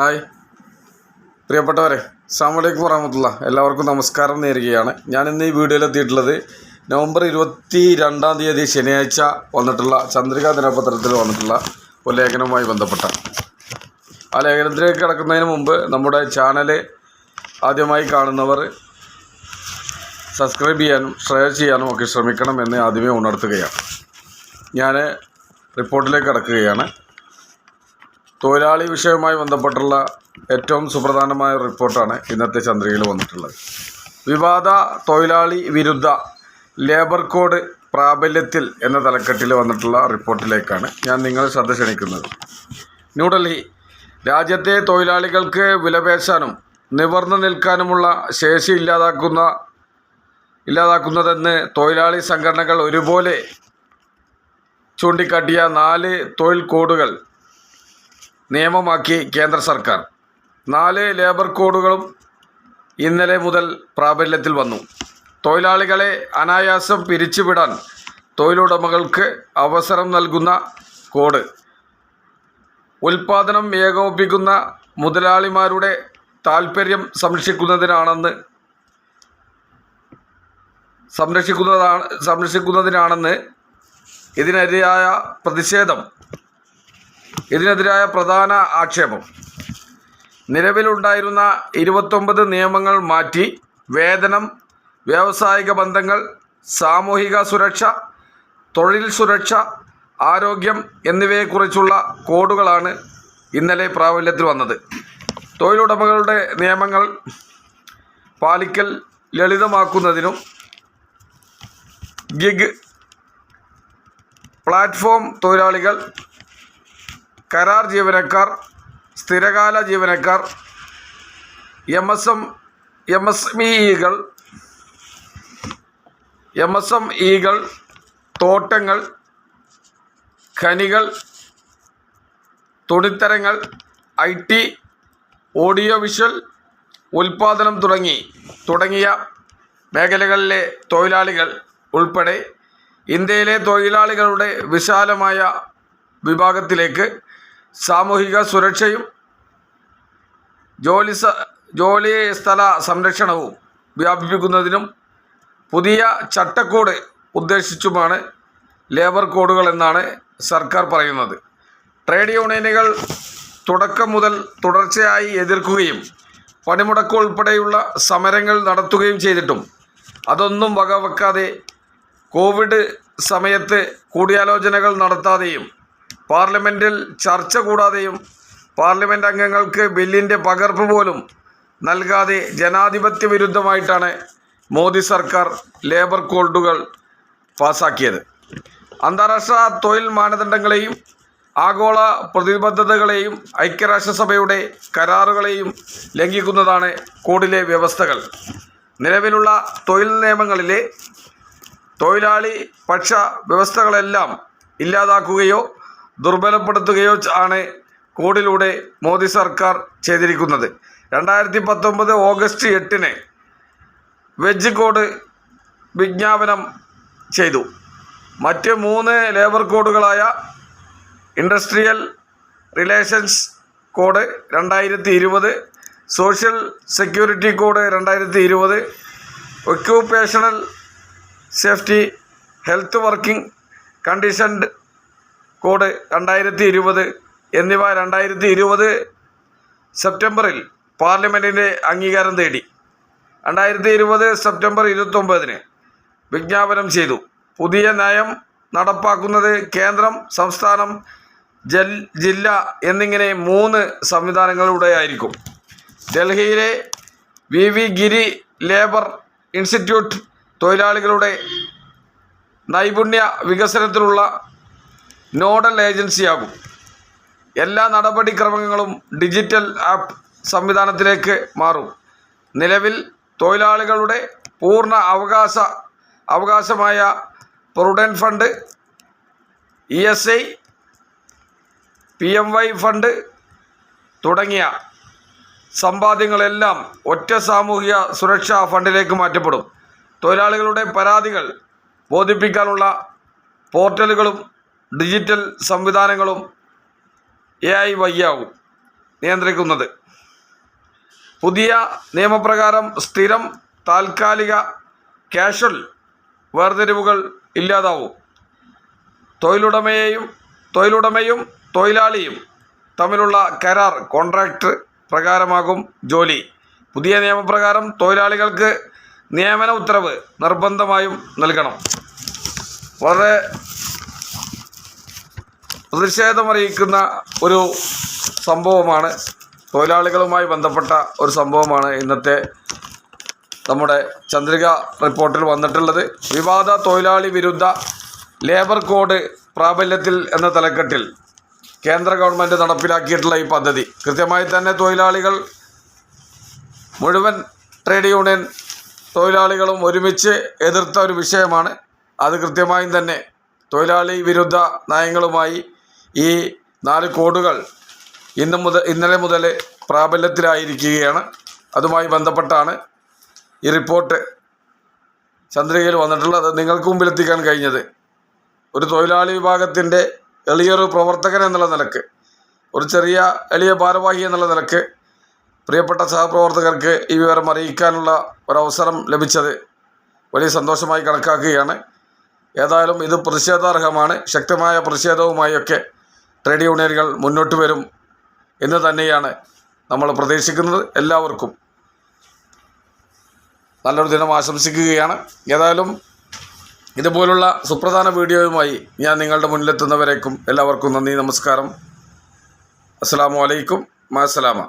Hi. പ്രിയപ്പെട്ടവരെ അസ്സാമലൈക്കും വറഹമത്തുള്ള എല്ലാവർക്കും നമസ്കാരം നേരുകയാണ്. ഞാൻ ഇന്ന് ഈ വീഡിയോയിൽ എത്തിയിട്ടുള്ളത് നവംബർ ഇരുപത്തി രണ്ടാം തീയതി ശനിയാഴ്ച വന്നിട്ടുള്ള ചന്ദ്രിക ദിനപത്രത്തിൽ വന്നിട്ടുള്ള ഒരു ലേഖനവുമായി ബന്ധപ്പെട്ട. ആ ലേഖനത്തിലേക്ക് കിടക്കുന്നതിന് മുമ്പ് നമ്മുടെ ചാനൽ ആദ്യമായി കാണുന്നവർ സബ്സ്ക്രൈബ് ചെയ്യാനും ഷെയർ ചെയ്യാനും ഒക്കെ ശ്രമിക്കണം എന്ന് ആദ്യമേ ഉണർത്തുകയാണ്. ഞാൻ റിപ്പോർട്ടിലേക്ക് കടക്കുകയാണ്. തൊഴിലാളി വിഷയവുമായി ബന്ധപ്പെട്ടുള്ള ഏറ്റവും സുപ്രധാനമായ റിപ്പോർട്ടാണ് ഇന്നത്തെ ചന്ദ്രികയിൽ വന്നിട്ടുള്ളത്. വിവാദ തൊഴിലാളി വിരുദ്ധ ലേബർ കോഡ് പ്രാബല്യത്തിൽ എന്ന തലക്കെട്ടിൽ വന്നിട്ടുള്ള റിപ്പോർട്ടിലേക്കാണ് ഞാൻ നിങ്ങൾ ശ്രദ്ധ ക്ഷണിക്കുന്നത്. ന്യൂഡൽഹി രാജ്യത്തെ തൊഴിലാളികൾക്ക് വിലപേശാനും നിവർന്നു നിൽക്കാനുമുള്ള ശേഷി ഇല്ലാതാക്കുന്ന ഇല്ലാതാക്കുന്നതെന്ന് തൊഴിലാളി സംഘടനകൾ ഒരുപോലെ ചൂണ്ടിക്കാട്ടിയ നാല് തൊഴിൽ കോഡുകൾ നിയമമാക്കി കേന്ദ്ര സർക്കാർ. നാല് ലേബർ കോഡുകളും ഇന്നലെ മുതൽ പ്രാബല്യത്തിൽ വന്നു. തൊഴിലാളികളെ അനായാസം പിരിച്ചുവിടാൻ തൊഴിലുടമകൾക്ക് അവസരം നൽകുന്ന കോഡ്. ഉൽപാദനം ഏകോപിക്കുന്ന മുതലാളിമാരുടെ താൽപ്പര്യം സംരക്ഷിക്കുന്നതിനാണെന്ന് സംരക്ഷിക്കുന്നതാണ് സംരക്ഷിക്കുന്നതിനാണെന്ന് ഇതിനെതിരായ പ്രതിഷേധം ഇതിനെതിരായ പ്രധാന ആക്ഷേപം. നിലവിലുണ്ടായിരുന്ന ഇരുപത്തൊമ്പത് നിയമങ്ങൾ മാറ്റി വേതനം വ്യാവസായിക ബന്ധങ്ങൾ സാമൂഹിക സുരക്ഷ തൊഴിൽ സുരക്ഷ ആരോഗ്യം എന്നിവയെക്കുറിച്ചുള്ള കോഡുകളാണ് ഇന്നലെ പ്രാബല്യത്തിൽ വന്നത്. തൊഴിലുടമകളുടെ നിയമങ്ങൾ പാലിക്കൽ ലളിതമാക്കുന്നതിനും ഗിഗ് പ്ലാറ്റ്ഫോം തൊഴിലാളികൾ കരാർ ജീവനക്കാർ സ്ഥിരകാല ജീവനക്കാർ M S M M S M ഇകൾ M S M ഇകൾ തോട്ടങ്ങൾ ഖനികൾ തുണിത്തരങ്ങൾ ഐ ടി ഓഡിയോ വിഷ്വൽ ഉൽപാദനം തുടങ്ങി തുടങ്ങിയ മേഖലകളിലെ തൊഴിലാളികൾ ഉൾപ്പെടെ ഇന്ത്യയിലെ തൊഴിലാളികളുടെ വിശാലമായ വിഭാഗത്തിലേക്ക് സാമൂഹിക സുരക്ഷയും ജോലി ജോലി സ്ഥല സംരക്ഷണവും വ്യാപിപ്പിക്കുന്നതിനും പുതിയ ചട്ടക്കൂട് ഉദ്ദേശിച്ചുമാണ് ലേബർ കോഡുകൾ എന്നാണ് സർക്കാർ പറയുന്നത്. ട്രേഡ് യൂണിയനുകൾ തുടക്കം മുതൽ തുടർച്ചയായി എതിർക്കുകയും പണിമുടക്ക് ഉൾപ്പെടെയുള്ള സമരങ്ങൾ നടത്തുകയും ചെയ്തിട്ടും അതൊന്നും വകവെക്കാതെ കോവിഡ് സമയത്ത് കൂടിയാലോചനകൾ നടത്താതെയും പാർലമെന്റിൽ ചർച്ച കൂടാതെയും പാർലമെന്റ് അംഗങ്ങൾക്ക് ബില്ലിന്റെ പകർപ്പ് പോലും നൽകാതെ ജനാധിപത്യ വിരുദ്ധമായിട്ടാണ് മോദി സർക്കാർ ലേബർ കോഡുകൾ പാസാക്കിയത്. അന്താരാഷ്ട്ര തൊഴിൽ മാനദണ്ഡങ്ങളെയും ആഗോള പ്രതിബദ്ധതകളെയും ഐക്യരാഷ്ട്രസഭയുടെ കരാറുകളെയും ലംഘിക്കുന്നതാണ് കോഡിലെ വ്യവസ്ഥകൾ. നിലവിലുള്ള തൊഴിൽ നിയമങ്ങളിലെ തൊഴിലാളി പക്ഷ വ്യവസ്ഥകളെല്ലാം ഇല്ലാതാക്കുകയോ ദുർബലപ്പെടുത്തുകയോ ആണ് കോഡിലൂടെ മോദി സർക്കാർ ചെയ്തിരിക്കുന്നത്. രണ്ടായിരത്തി പത്തൊമ്പത് ഓഗസ്റ്റ് എട്ടിന് വെജ് കോഡ് വിജ്ഞാപനം ചെയ്തു. മറ്റ് മൂന്ന് ലേബർ കോഡുകളായ ഇൻഡസ്ട്രിയൽ റിലേഷൻസ് കോഡ് രണ്ടായിരത്തി ഇരുപത് സോഷ്യൽ സെക്യൂരിറ്റി കോഡ് രണ്ടായിരത്തി ഇരുപത് occupational safety health working conditioned code രണ്ടായിരത്തി ഇരുപത് എന്നിവ രണ്ടായിരത്തി ഇരുപത് സെപ്റ്റംബറിൽ പാർലമെന്റിന്റെ അംഗീകാരം തേടി. രണ്ടായിരത്തി ഇരുപത് സെപ്റ്റംബർ ഇരുപത്തൊമ്പതിന് വിജ്ഞാപനം ചെയ്തു. പുതിയ നയം നടപ്പാക്കുന്നത് കേന്ദ്രം സംസ്ഥാനം ജൽ ജില്ല എന്നിങ്ങനെ മൂന്ന് സംവിധാനങ്ങളിലൂടെ ആയിരിക്കും ഡൽഹിയിലെ V V Giri labour institute തൊഴിലാളികളുടെ നൈപുണ്യ വികസനത്തിനുള്ള നോഡൽ ഏജൻസിയാകും എല്ലാ നടപടിക്രമങ്ങളും ഡിജിറ്റൽ ആപ്പ് സംവിധാനത്തിലേക്ക് മാറും. നിലവിൽ തൊഴിലാളികളുടെ പൂർണ അവകാശ അവകാശമായ provident fund E S I P M Y fund തുടങ്ങിയ സമ്പാദ്യങ്ങളെല്ലാം ഒറ്റ സാമൂഹിക സുരക്ഷാ ഫണ്ടിലേക്ക് മാറ്റപ്പെടും. തൊഴിലാളികളുടെ പരാതികൾ ബോധിപ്പിക്കാനുള്ള പോർട്ടലുകളും ഡിജിറ്റൽ സംവിധാനങ്ങളും എ ഐ വയ്യാവും നിയന്ത്രിക്കുന്നത്. പുതിയ നിയമപ്രകാരം സ്ഥിരം താൽക്കാലിക കാഷ്വൽ വേർതിരിവുകൾ ഇല്ലാതാവും. തൊഴിലുടമയെയും തൊഴിലുടമയും തൊഴിലാളിയും തമ്മിലുള്ള കരാർ കോൺട്രാക്ട് പ്രകാരമാകും ജോലി. പുതിയ നിയമപ്രകാരം തൊഴിലാളികൾക്ക് നിയമന ഉത്തരവ് നിർബന്ധമായും നൽകണം. വളരെ പ്രതിഷേധമറിയിക്കുന്ന ഒരു സംഭവമാണ്. തൊഴിലാളികളുമായി ബന്ധപ്പെട്ട ഒരു സംഭവമാണ് ഇന്നത്തെ നമ്മുടെ ചന്ദ്രിക റിപ്പോർട്ടിൽ വന്നിട്ടുള്ളത്. വിവാദ തൊഴിലാളി വിരുദ്ധ ലേബർ കോഡ് പ്രാബല്യത്തിൽ എന്ന തലക്കെട്ടിൽ കേന്ദ്ര ഗവൺമെന്റ് നടപ്പിലാക്കിയിട്ടുള്ള ഈ പദ്ധതി. കൃത്യമായി തന്നെ തൊഴിലാളികൾ മുഴുവൻ ട്രേഡ് യൂണിയൻ തൊഴിലാളികളും ഒരുമിച്ച് എതിർത്ത ഒരു വിഷയമാണ്. അത് കൃത്യമായും തന്നെ തൊഴിലാളി വിരുദ്ധ നയങ്ങളുമായി ഈ നാല് കോഡുകൾ ഇന്ന് മുതൽ ഇന്നലെ മുതൽ പ്രാബല്യത്തിലായിരിക്കുകയാണ്. അതുമായി ബന്ധപ്പെട്ടാണ് ഈ റിപ്പോർട്ട് ചന്ദ്രികയിൽ വന്നിട്ടുള്ളത്. നിങ്ങൾക്ക് മുമ്പിലെത്തിക്കാൻ കഴിഞ്ഞത്. ഒരു തൊഴിലാളി വിഭാഗത്തിന്റെ എളിയൊരു പ്രവർത്തകൻ എന്നുള്ള നിലയ്ക്ക് ഒരു ചെറിയ എളിയ ഭാരവാഹി എന്നുള്ള നിലയ്ക്ക് പ്രിയപ്പെട്ട സഹപ്രവർത്തകർക്ക് ഈ വിവരം അറിയിക്കാനുള്ള ഒരവസരം ലഭിച്ചത് വലിയ സന്തോഷമായി കണക്കാക്കുകയാണ്. ഏതായാലും ഇത് പ്രതിഷേധാർഹമാണ്. ശക്തമായ പ്രതിഷേധവുമായൊക്കെ ട്രേഡ് യൂണിയനുകൾ മുന്നോട്ട് വരും എന്ന് തന്നെയാണ് നമ്മൾ പ്രതീക്ഷിക്കുന്നത് എല്ലാവർക്കും. നല്ലൊരു ദിനം ആശംസിക്കുകയാണ്. ഏതായാലും ഇതുപോലുള്ള സുപ്രധാന വീഡിയോയുമായി ഞാൻ നിങ്ങളുടെ മുന്നിലെത്തുന്നവരേക്കും എല്ലാവർക്കും നന്ദി നമസ്കാരം. അസ്സാം വലൈക്കും മാസലാമ